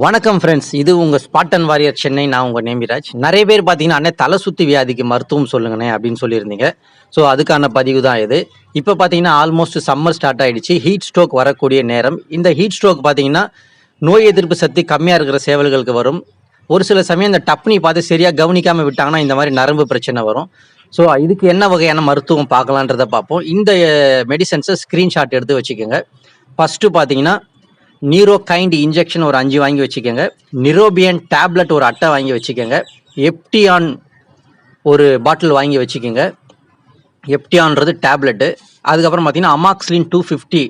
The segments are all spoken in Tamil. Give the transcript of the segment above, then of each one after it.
வணக்கம் ஃப்ரெண்ட்ஸ் இது உங்க ஸ்பாட்டன் வாரியர் சென்னை நான் உங்க நேமிராஜ். நிறைய பேர் பார்த்தீங்கன்னா அண்ணே தலை சுத்தி வியாதிக்கு மருத்துவம் சொல்லுங்கண்ணே அப்படின்னு சொல்லியிருந்தீங்க. ஸோ அதுக்கான பதிவு தான் இது. இப்போ பார்த்தீங்கன்னா ஆல்மோஸ்ட் சம்மர் ஸ்டார்ட் ஆயிடுச்சு. ஹீட் ஸ்ட்ரோக் வரக்கூடிய நேரம். இந்த ஹீட் ஸ்ட்ரோக் பார்த்தீங்கன்னா நோய் எதிர்ப்பு சக்தி கம்மியாக இருக்கிற சேவல்களுக்கு வரும். ஒரு சில சமயம் இந்த டப்னி பார்த்து சரியாக கவனிக்காமல் விட்டாங்கன்னா இந்த மாதிரி நரம்பு பிரச்சனை வரும். ஸோ இதுக்கு என்ன வகையான மருத்துவம் பார்க்கலான்றதை பார்ப்போம். இந்த eh, மெடிசன்ஸை ஸ்க்ரீன்ஷாட் எடுத்து வச்சுக்கோங்க. ஃபஸ்ட்டு பார்த்தீங்கன்னா நீரோ கைண்ட் இன்ஜெக்ஷன் ஒரு அஞ்சு வாங்கி வச்சுக்கோங்க. நிரோபியன் டேப்லெட் ஒரு அட்டை வாங்கி வச்சுக்கோங்க. எப்டியான் ஒரு பாட்டில் வாங்கி வச்சுக்கோங்க. எப்டியான்றது டேப்லெட்டு அதுக்கப்புறம் பார்த்தீங்கன்னா அமாக்ஸ்லின் டூ ஃபிஃப்டி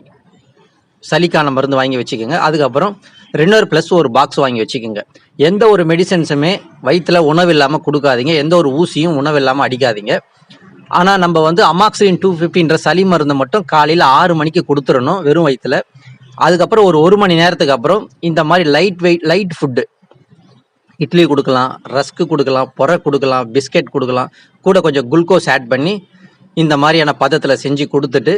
சளிக்கான மருந்து வாங்கி வச்சுக்கோங்க. அதுக்கப்புறம் ரெண்டர் ப்ளஸ் ஒரு பாக்ஸ் வாங்கி வச்சுக்கோங்க. எந்த ஒரு மெடிசன்ஸுமே வயிற்றில் உணவு இல்லாமல் கொடுக்காதீங்க. எந்த ஒரு ஊசியும் உணவு இல்லாமல் அடிக்காதீங்க. ஆனால் நம்ம வந்து அமாக்சிலின் டூ ஃபிஃப்டின்ற சளி மருந்து மட்டும் காலையில் ஆறு மணிக்கு கொடுத்துடணும் வெறும் வயிற்றில் அதுக்கப்புறம் ஒரு ஒரு மணி நேரத்துக்கு அப்புறம் இந்த மாதிரி light weight light food idli கொடுக்கலாம் ரஸ்க்கு கொடுக்கலாம் புற கொடுக்கலாம் பிஸ்கெட் கொடுக்கலாம். கூட கொஞ்சம் குளுக்கோஸ் ஆட் பண்ணி இந்த மாதிரியான பதத்தில் செஞ்சு கொடுத்துட்டு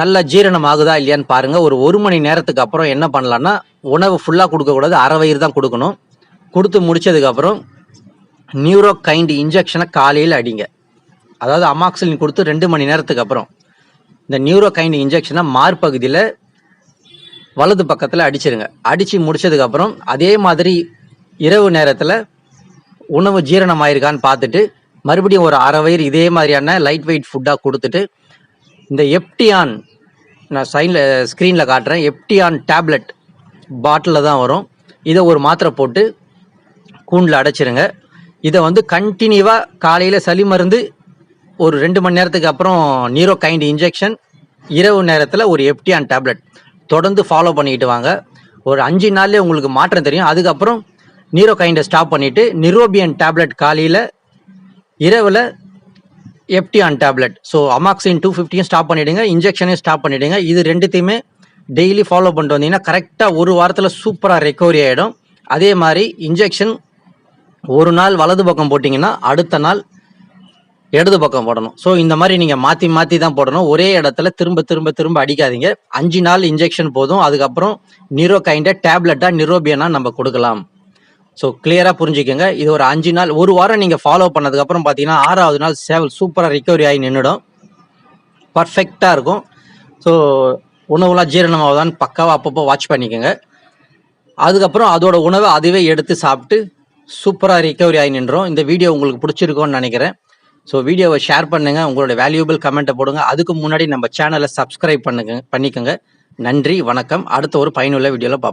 நல்ல ஜீரணம் ஆகுதா இல்லையான்னு பாருங்க. ஒரு ஒரு மணி நேரத்துக்கு அப்புறம் என்ன பண்ணலான்னா உணவு ஃபுல்லாக கொடுக்கக்கூடாது அரை வயிறு தான் கொடுக்கணும். கொடுத்து முடிச்சதுக்கப்புறம் நியூரோ கைண்ட் இன்ஜெக்ஷனை காலையில் அடிங்க. அதாவது அமாக்சிலின் கொடுத்து ரெண்டு மணி நேரத்துக்கு அப்புறம். இந்த நியூரோகைன் இன்ஜெக்ஷனை மார்பகுதியில் வலது பக்கத்தில் அடிச்சிருங்க. அடித்து முடிச்சதுக்கப்புறம் அதே மாதிரி இரவு நேரத்தில் உணவு ஜீரணம் ஆயிருக்கான்னு பார்த்துட்டு மறுபடியும் ஒரு அரை வயிறு இதே மாதிரியான லைட் வெயிட் ஃபுட்டாக கொடுத்துட்டு இந்த எப்டியான் நான் சைனில் ஸ்க்ரீனில் காட்டுறேன். எப்டியான் டேப்லெட் பாட்டிலில் தான் வரும். இதை ஒரு மாத்திரை போட்டு கூண்டில் அடைச்சிருங்க. இதை வந்து கண்டினியூவாக காலையில் சளி மருந்து ஒரு ரெண்டு மணி நேரத்துக்கு அப்புறம் நீரோ கைண்ட் இன்ஜெக்ஷன் இரவு நேரத்தில் ஒரு எப்டியான் டேப்லெட். தொடர்ந்து ஃபாலோ பண்ணிக்கிட்டு வாங்க. ஒரு அஞ்சு நாள்லேயே உங்களுக்கு மாற்றம் தெரியும். அதுக்கப்புறம் நீரோ கைண்டை ஸ்டாப் பண்ணிவிட்டு நிரோபியன் டேப்லெட் காலையில் இரவில் எப்டியான் டேப்லெட். ஸோ அமாக்சின் டூ ஃபிஃப்டியும் ஸ்டாப் பண்ணிவிடுங்க இன்ஜெக்ஷனையும் ஸ்டாப் பண்ணிவிடுங்க இது ரெண்டுத்தையுமே டெய்லி ஃபாலோ பண்ணிட்டு வந்தீங்கன்னா கரெக்டாக ஒரு வாரத்தில் சூப்பராக ரெக்கவரி ஆகிடும் அதே மாதிரி இன்ஜெக்ஷன் ஒரு நாள் வலது பக்கம் போட்டிங்கன்னா அடுத்த நாள் இடது பக்கம் போடணும். ஸோ இந்த மாதிரி நீங்கள் மாற்றி மாற்றி தான் போடணும். ஒரே இடத்துல திரும்ப திரும்ப திரும்ப அடிக்காதீங்க. அஞ்சு நாள் இன்ஜெக்ஷன் போதும். அதுக்கப்புறம் நிரோ கைண்டை டேப்லெட்டாக நிரோபியனா நம்ம கொடுக்கலாம். ஸோ கிளியராக புரிஞ்சுக்கோங்க. இது ஒரு அஞ்சு நாள் ஒரு வாரம் நீங்கள் ஃபாலோ பண்ணதுக்கப்புறம் பார்த்தீங்கன்னா ஆறாவது நாள் சேவல் சூப்பராக ரிக்கவரி ஆகி நின்றுடும் பர்ஃபெக்டாக இருக்கும். ஸோ உணவுலாம் ஜீரணமாகுதான்னு பக்காவாக அப்பப்போ வாட்ச் பண்ணிக்கோங்க. அதுக்கப்புறம் அதோட உணவை அதுவே எடுத்து சாப்பிட்டு சூப்பராக ரிக்கவரி ஆகி நின்றோம் இந்த வீடியோ உங்களுக்கு பிடிச்சிருக்கோன்னு நினைக்கிறேன். ஸோ வீடியோவை ஷேர் பண்ணுங்கள் உங்களோட வேல்யூபிள் கமெண்ட்டை போடுங்க. அதுக்கு முன்னாடி நம்ம சேனலை சப்ஸ்கிரைப் பண்ணுங்க பண்ணிக்கோங்க. நன்றி வணக்கம். அடுத்த ஒரு பயனுள்ள வீடியோவில் பார்ப்போம்